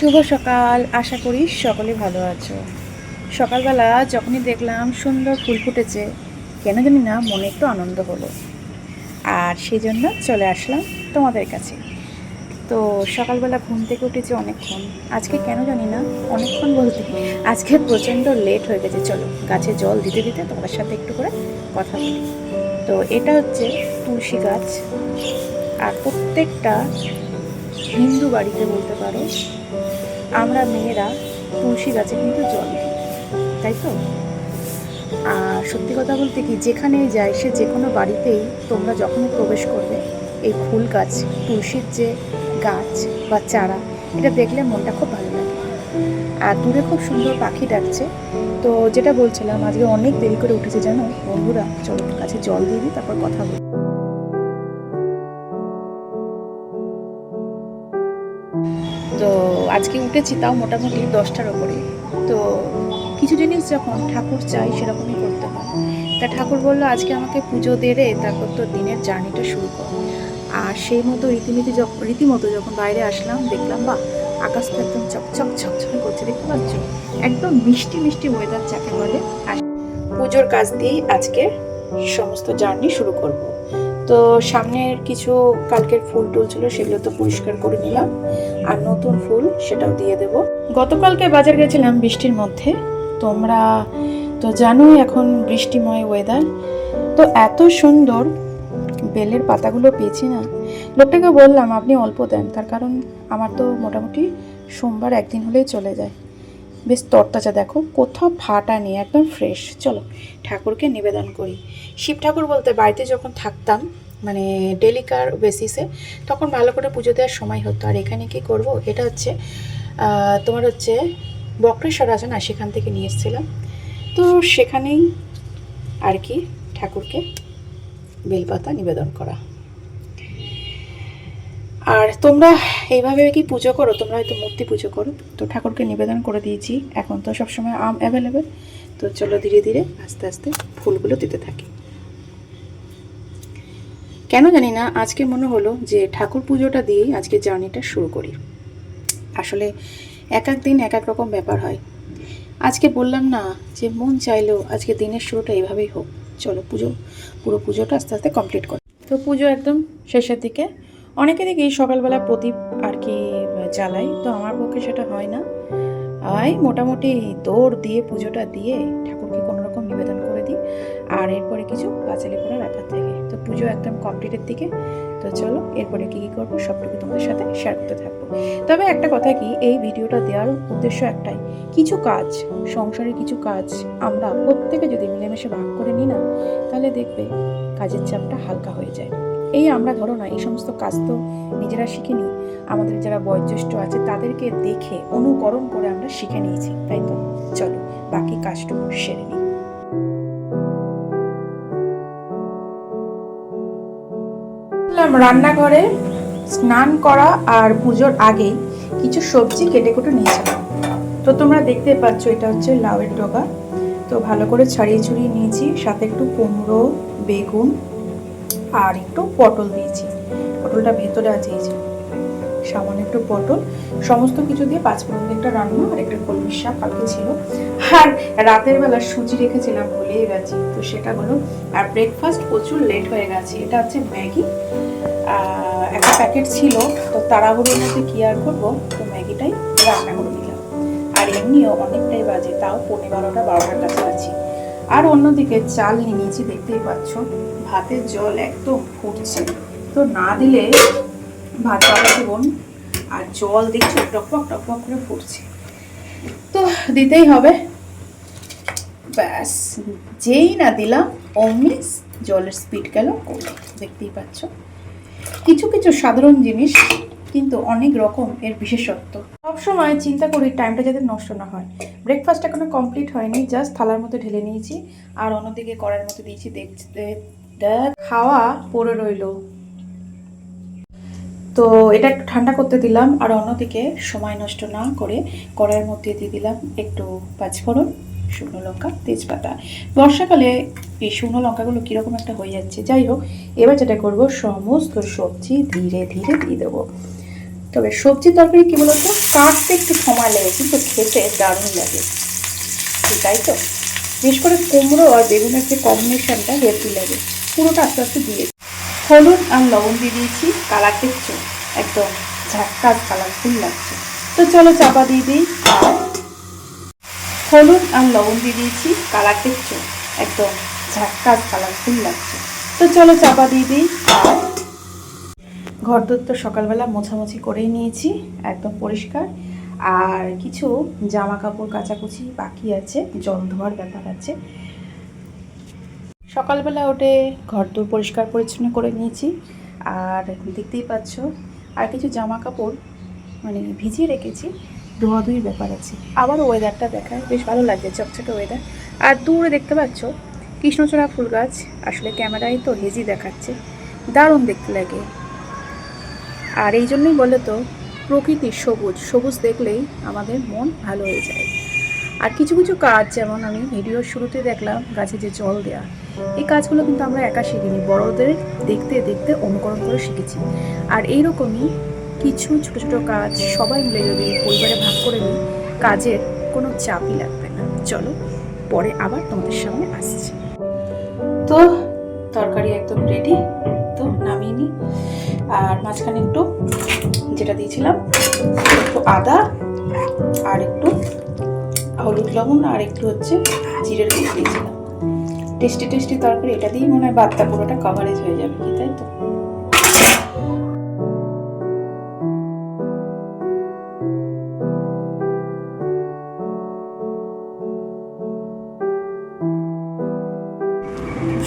শুভ সকাল। আশা করি সকলে ভালো আছো। সকালবেলা যখনই দেখলাম সুন্দর ফুল ফুটেছে, কেন জানি না মনে একটু আনন্দ হলো। আর সেই জন্য চলে আসলাম তোমাদের কাছে। তো সকালবেলা ঘুম থেকে উঠেছি অনেকক্ষণ। আজকে কেন জানি না, অনেকক্ষণ বলতে। আজকে প্রচণ্ড লেট হয়ে গেছে। চলো, গাছে জল দিতে দিতে তোমাদের সাথে একটু করে কথা বলি। তো এটা হচ্ছে তুলসী গাছ। আর প্রত্যেকটা হিন্দু বাড়িতে বলতে পারো, আমরা মেয়েরা তুলসী গাছে কিন্তু জল দিই, তাই তো? আর সত্যি কথা বলতে কি, যেখানেই যাই সে যে কোনো বাড়িতেই তোমরা যখনই প্রবেশ করবে, এই ফুল গাছ, তুলসীর যে গাছ বা চারা, এটা দেখলে মনটা খুব ভালো লাগে। আর দূরে খুব সুন্দর পাখি ডাকছে। তো যেটা বলছিলাম, আজকে অনেক দেরি করে উঠেছে, জানো? বন্ধুরা, চলো গাছে জল দিয়ে দিই, তারপর কথা বলি। তো আজকে উঠেছি তাও মোটামুটি দশটার ওপরে। তো কিছু জিনিস যখন ঠাকুর চাই সেরকমই করতে হয়। তা ঠাকুর বলল, আজকে আমাকে পুজো দে রে, তারপর তো দিনের জার্নিটা শুরু কর। আর সেই মতো রীতিনীতি যখন রীতিমতো যখন বাইরে আসলাম, দেখলাম বা আকাশ তো একদম চকচক, চকচকে করছে, দেখতে পাচ্ছ? একদম মিষ্টি মিষ্টি ওয়েদার যাকে বলে। পুজোর কাজ দিয়েই আজকে সমস্ত জার্নি শুরু করব। তো সামনের কিছু কালকের ফুল টুল ছিল সেগুলো তো পরিষ্কার করে নিলাম। আর নতুন ফুল সেটাও দিয়ে দেব। গতকালকে বাজার গেছিলাম বৃষ্টির মধ্যে। তোমরা তো জানোই এখন বৃষ্টিময় ওয়েদার তো এত সুন্দর বেলের পাতাগুলো পেয়েছি না। লোকটাকে বললাম, আপনি অল্প দেন। তার কারণ আমার তো মোটামুটি সোমবার একদিন হলেই চলে যায়। বেশ তরতাজা, দেখো। কোথাও ফাটা নেই, একদম ফ্রেশ চলো, ঠাকুরকে নিবেদন করি। শিব ঠাকুর বলতে বাড়িতে যখন থাকতাম মানে ডেলিকার বেসিসে তখন ভালো করে পুজো দেওয়ার সময় হতো। আর এখানে কি করব? এটা হচ্ছে তোমার হচ্ছে বক্রেশ্বর আছে না সেখান থেকে নিয়ে এসেছিলাম। তো সেখানেই আর কি ঠাকুরকে বেলপাতা নিবেদন করা। আর তোমরা এইভাবে কি পুজো করো? তোমরা হয়তো মূর্তি পুজো করো। তো ঠাকুরকে নিবেদন করে দিয়েছি। এখন তো সবসময় আম অ্যাভেলেবেল তো চলো ধীরে ধীরে আস্তে আস্তে ফুলগুলো দিতে থাকি। কেন জানি না, আজকে মনে হলো যে ঠাকুর পুজোটা দিয়েই আজকে জার্নিটা শুরু করি। আসলে এক এক দিন এক এক রকম ব্যাপার হয়। আজকে বললাম না যে মন চাইলো আজকে দিনের শুরুটা এইভাবেই হোক। চলো পুজো, পুরো পুজোটা আস্তে আস্তে কমপ্লিট করি। তো পুজো একদম শেষের দিকে অনেকে দেখি সকালবেলা প্রদীপ আর কি জ্বালাই, তো আমার পক্ষে সেটা হয় না। এই মোটামুটি দৌড় দিয়ে, পুজোটা দিয়ে ঠাকুরকে কোনো রকম নিবেদন করে দিই। আর এরপরে কিছু পাঁচালি করে রাখার থেকে। তো পুজো একদম কমপ্লিটের দিকে। তো চলো, এরপরে কী কী করব সবটুকু তোমাদের সাথে শেয়ার করতে থাকব। তবে একটা কথা কি, এই ভিডিওটা দেওয়ার উদ্দেশ্য একটাই। কিছু কাজ, সংসারের কিছু কাজ আমরা প্রত্যেকে যদি মিলেমিশে ভাগ করে নিই না, তাহলে দেখবে কাজের চাপটা হালকা হয়ে যায়। এই আমরা ধরো না, এই সমস্ত কাজ তো নিজেরা শিখিনি আমাদের যারা বয়োজ্যেষ্ঠ আছে, তাদেরকে দেখে, অনুকরণ করে আমরা শিখে নিয়েছি, তাই তো? চলো, বাকি কাজটুকু সেরে নিই। রান্নাঘরে, স্নান করা আর পুজোর আগে কিছু সবজি কেটে কুটে নিয়েছিলাম। তো তোমরা দেখতে পাচ্ছ, এটা হচ্ছে লাউয়ের ডগা। তো ভালো করে ছাড়িয়ে ছড়িয়ে নিয়েছি, সাথে একটু কুমড়ো, বেগুন আর একটু পটল দিয়েছি। পটলটা ভেতরে আছে, এই যে। সামান্য একটু পটল। সমস্ত কিছু দিয়ে পাঁচ দিয়ে একটা রান্না আর একটা কলমির শাক কালকে ছিল। আর রাতের বেলা সুজি রেখেছিলাম ভুলেই গেছি। তো সেটা হলো, আর ব্রেকফাস্ট প্রচুর লেট হয়ে গেছে। এটা হচ্ছে ম্যাগি। একটা প্যাকেট ছিল। তো তাড়াহুড়োর মধ্যে কি আর করব? তো ম্যাগিটাই রান্না করে দিলাম আর এমনিও অনেকটাই বাজে, তাও পনেরো বারোটা, বারোটার কাছাকাছি। আর অন্যদিকে চাল নিয়ে নিয়েছি দেখতেই পাচ্ছ, ভাতের জল একদম ফুটছে। তো না দিলে ভাত পাবা জীবন, আর জল দেখছ টকপক টকপক করে ফুটছে। তো দিতেই হবে। ব্যাস, যেই না দিলাম অমনি জলের স্পিড গেল। দেখতেই পাচ্ছ। কিছু কিছু সাধারণ জিনিস কিন্তু অনেক রকম এর বিশেষত্ব। সবসময় চিন্তা করি টাইমটা যাতে নষ্ট না হয়। ব্রেকফাস্ট এখনও কমপ্লিট হয়নি জাস্ট থালার মধ্যে ঢেলে নিয়েছি। আর অন্যদিকে কড়ার মধ্যে দিয়েছি দেখতে খাওয়া পড়ে রইল। তো এটা একটু ঠান্ডা করতে দিলাম, আর অন্যদিকে সময় নষ্ট না করে কড়াইয়ের মধ্যে দিয়ে দিলাম একটু পাঁচফোড়ন, শুকনো লঙ্কা, তেজপাতা। বর্ষাকালে এই শুকনো লঙ্কাগুলো কীরকম একটা হয়ে যাচ্ছে, যাই হোক, এবার যেটা করব, সমস্ত সবজি ধীরে ধীরে দিয়ে দেবো। তবে সবজি তরকারি কি বলতো? কাটতে একটু সময় লাগে, কিন্তু খেতে দারুণ লাগে। তাই তো? বিশেষ করে কুমড়ো আর বেগুনের যে কম্বিনেশনটা হেলদি লাগে। পুরোটা আস্তে আস্তে দিয়ে। হলুদ আর লবণ দিয়ে দিয়েছি কালার দেখছ? একদম ঝাক্কাস কালারফুল লাগছে। তো চলো চাপা দিয়ে দিই হলুদ আর লবণ দিয়ে দিয়েছি কালার দেখছ? একদম ঝাক্কাস কালারফুল লাগছে। তো চলো চাপা দিয়ে দিই, আর ঘর দোর তো সকালবেলা মোছামুছি করেই নিয়েছি, একদম পরিষ্কার। আর কিছু জামা কাপড় কাচাকুচি বাকি আছে, জল ধোয়ার ব্যাপার আছে। সকালবেলা উঠে ঘর দোর পরিষ্কার পরিচ্ছন্ন করে নিয়েছি। আর দেখতেই পাচ্ছ, আর কিছু জামা কাপড় মানে ভিজিয়ে রেখেছি, ধোয়াধুয়ির ব্যাপার আছে। আবার ওয়েদারটা দেখায়, বেশ ভালো লাগছে, চকচকে ওয়েদার আর দূরে দেখতে পাচ্ছ, কৃষ্ণচূড়া ফুল গাছ, আসলে ক্যামেরায় তো হেজি দেখাচ্ছে। দারুণ দেখতে লাগে। আর এই জন্যই বলে তো, প্রকৃতি সবুজ সবুজ দেখলেই আমাদের মন ভালো হয়ে যায়। আর কিছু কিছু কাজ, যেমন আমি ভিডিওর শুরুতে দেখলাম গাছে যে জল দেওয়া এই কাজগুলো কিন্তু আমরা একা শিখিনি, বড়দের দেখতে দেখতে অনুকরণ করে শিখেছি। আর এইরকমই কিছু ছোট ছোট কাজ সবাই মিলে যদি পরিবারে ভাগ করে নিই, কাজের কোনো চাপই লাগবে না। চলো, পরে আবার তোমাদের সামনে আসছি। তো, তরকারি একদম রেডি তো নামিয়ে নিই। আর মাঝখানে একটু যেটা দিয়েছিলাম, একটু আদা আর একটু হলুদ লবণ আর একটু হচ্ছে জিরের গুঁড়ো দিয়েছিলাম। টেস্টি টেস্টি তরকারি, এটা দিয়েই মনে হয় বাদটা পুরোটা কভারেজ হয়ে যাবে কি, তাই তো?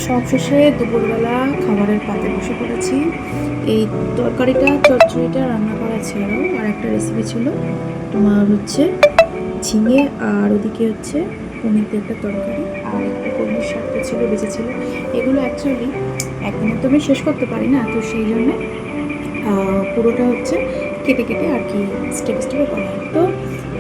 সবশেষে দুপুরবেলা খাবারের পাতে বসে পড়েছি। এই তরকারিটা, চচ্চড়িটা রান্না করা ছিল আর একটা রেসিপি ছিল। তোমার হচ্ছে ঝিঙে আর ওদিকে হচ্ছে পনির দিয়ে একটা তরকারি আর একটা কর্মীর শাক ছিল, বেঁচে ছিল। এগুলো অ্যাকচুয়ালি একদিনে তো আমি শেষ করতে পারি না, তো সেই জন্যে পুরোটা হচ্ছে কেটে কেটে আর কি স্টেপ স্টেপে করা তো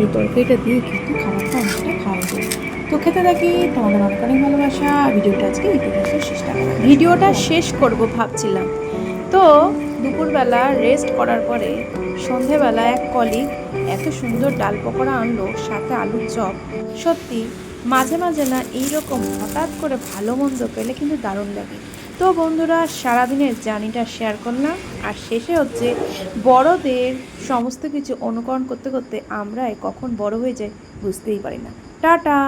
এই তরকারিটা দিয়ে কিন্তু খাবারটা অনেকটা খাওয়া যায় তো খেতে থাকি, তোমাদের অনেক অনেক ভালোবাসা। ভিডিওটা আজকে ইতিহাসে শেষটা ভিডিওটা শেষ করব ভাবছিলাম। তো দুপুরবেলা রেস্ট করার পরে সন্ধেবেলা এক কলিগ এত সুন্দর ডাল পকোড়া আনলো, সাথে আলুর চপ। সত্যি, মাঝে মাঝে না এইরকম হঠাৎ করে ভালো মন্দ পেলে কিন্তু দারুণ লাগে। তো বন্ধুরা, সারাদিনের জার্নিটা শেয়ার করলাম। আর শেষে হচ্ছে, বড়দের সমস্ত কিছু অনুকরণ করতে করতে আমরাই কখন বড় হয়ে যাই বুঝতেই পারি না। টাটা!